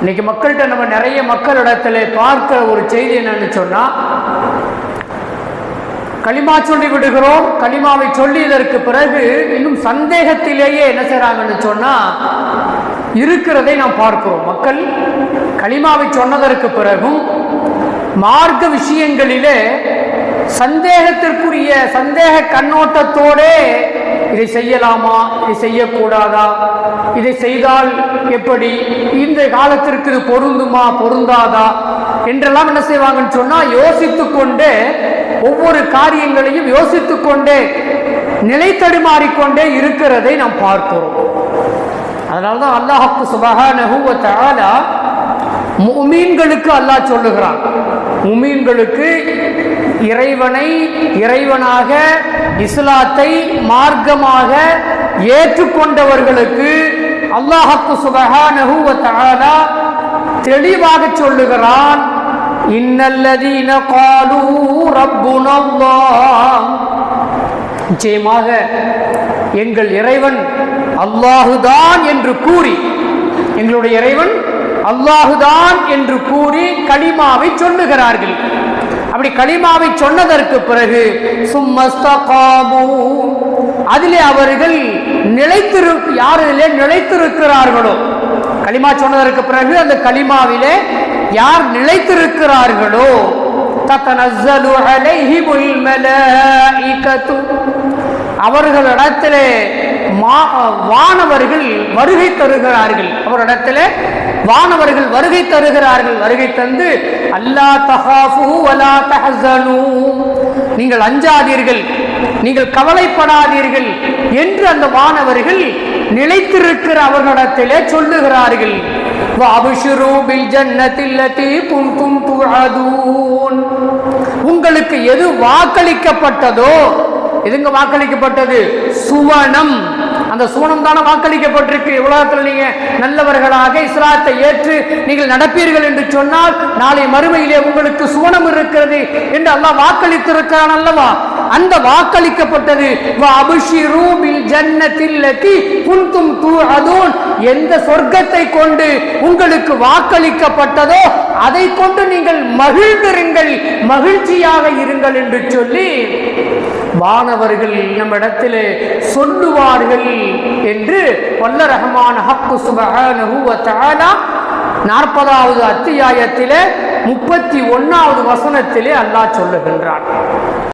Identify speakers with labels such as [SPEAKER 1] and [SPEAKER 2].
[SPEAKER 1] இன்னைக்கு மக்கள்கிட்ட நம்ம நிறைய மக்களிடத்துல பார்க்கிற ஒரு செய்தி என்னன்னு சொன்னா களிமா சொல்லி விடுகிறோம் களிமாவை சொல்லியதற்கு பிறகு இன்னும் சந்தேகத்திலேயே என்ன செய்யறாங்கன்னு சொன்னா இருக்கிறதை நாம் பார்க்கிறோம். மக்கள் களிமாவை சொன்னதற்கு பிறகும் மார்க்க விஷயங்களிலே சந்தேகத்திற்குரிய சந்தேக கண்ணோட்டத்தோடே இதை செய்யலாமா? இதை செய்யக்கூடாதா? இதை செய்தால் எப்படி? இந்த காலத்திற்கு இது பொருந்துமா? பொருந்தாதா? என்றெல்லாம் என்ன செய்வாங்கன்னு சொன்னா யோசித்து கொண்டே ஒவ்வொரு காரியங்களையும் யோசித்து கொண்டே நிலை தடுமாறிக்கொண்டே இருக்கிறதை நாம் பார்க்கிறோம். அதனால தான் அல்லாஹுக்கு சுபஹானஹு வ முமீன்களுக்கு அல்லாஹ் சொல்லுகிறான். முமீன்களுக்கு இறைவனை இறைவனாக இஸ்லாத்தை மார்க்கமாக ஏற்றுக்கொண்டவர்களுக்கு அல்லாஹக்கு சுபஹானஹு வ தஆலா தெளிவாக சொல்லுகிறான் இன்னல்லதீன காலூ ரப்புனல்லாஹ். நிச்சயமாக எங்கள் இறைவன் அல்லாஹுதான் என்று கூறி எங்களுடைய இறைவன் அல்லாஹுதான் என்று கூறி களிமாவை சொல்லுகிறார்கள். அப்படி களிமாவை சொன்னதற்கு பிறகு சும்மஸ்தகாமு. அதிலே அவர்கள் நிலைத்திரு யாரிலே நிலைத்திருக்கிறார்களோ? களிமா சொன்னதற்கு பிறகு அந்த களிமாவிலே யார் நிலைத்திருக்கிறார்களோ? தத்தனஸ்ஸலு அலைஹிமுல் மலாயிகத்து. அவர்களிடத்திலே வானவர்கள் வருகை தருகிறார்கள். அவரிடத்திலே வானவர்கள் வருகை தருகிறார்கள். வருகை தந்து அல்லா தஹாஃபு அலா தஹனு நீங்கள் அஞ்சாதீர்கள். நீங்கள் கவலைப்படாதீர்கள் என்று அந்த வானவர்கள் நிலைத்திருக்கிற அவர்களிடத்திலே சொல்லுகிறார்கள். உங்களுக்கு எது வாக்களிக்கப்பட்டதோ எதுங்க வாக்களிக்கப்பட்டது? சுவனம். அந்த சுவனம் தானே வாக்களிக்கப்பட்டிருக்கு. உலகத்தில் நீங்க நல்லவர்களாக இஸ்லாத்தை ஏற்று நீங்கள் நடப்பீர்கள் என்று சொன்னால் நாளை மறுமையிலே உங்களுக்கு சுவனம் இருக்கிறது என்று அல்லாஹ் வாக்களித்திருக்கிறான் அல்லவா? அந்த வாக்களிக்கப்பட்டது எந்த சொர்க்கத்தை கொண்டு உங்களுக்கு வாக்களிக்கப்பட்டதோ அதை கொண்டு நீங்கள் மகிழ்ந்திருங்கள் மகிழ்ச்சியாக இருங்கள் என்று சொல்லி வானவர்கள் நம்மிடத்திலே சொல்லுவார்கள் என்று வல்ல ரஹ்மான் ஹக்கு சுபஹானஹு நாற்பதாவது அத்தியாயத்திலே முப்பத்தி ஒன்னாவது வசனத்திலே அல்லாஹ் சொல்லுகின்றான்.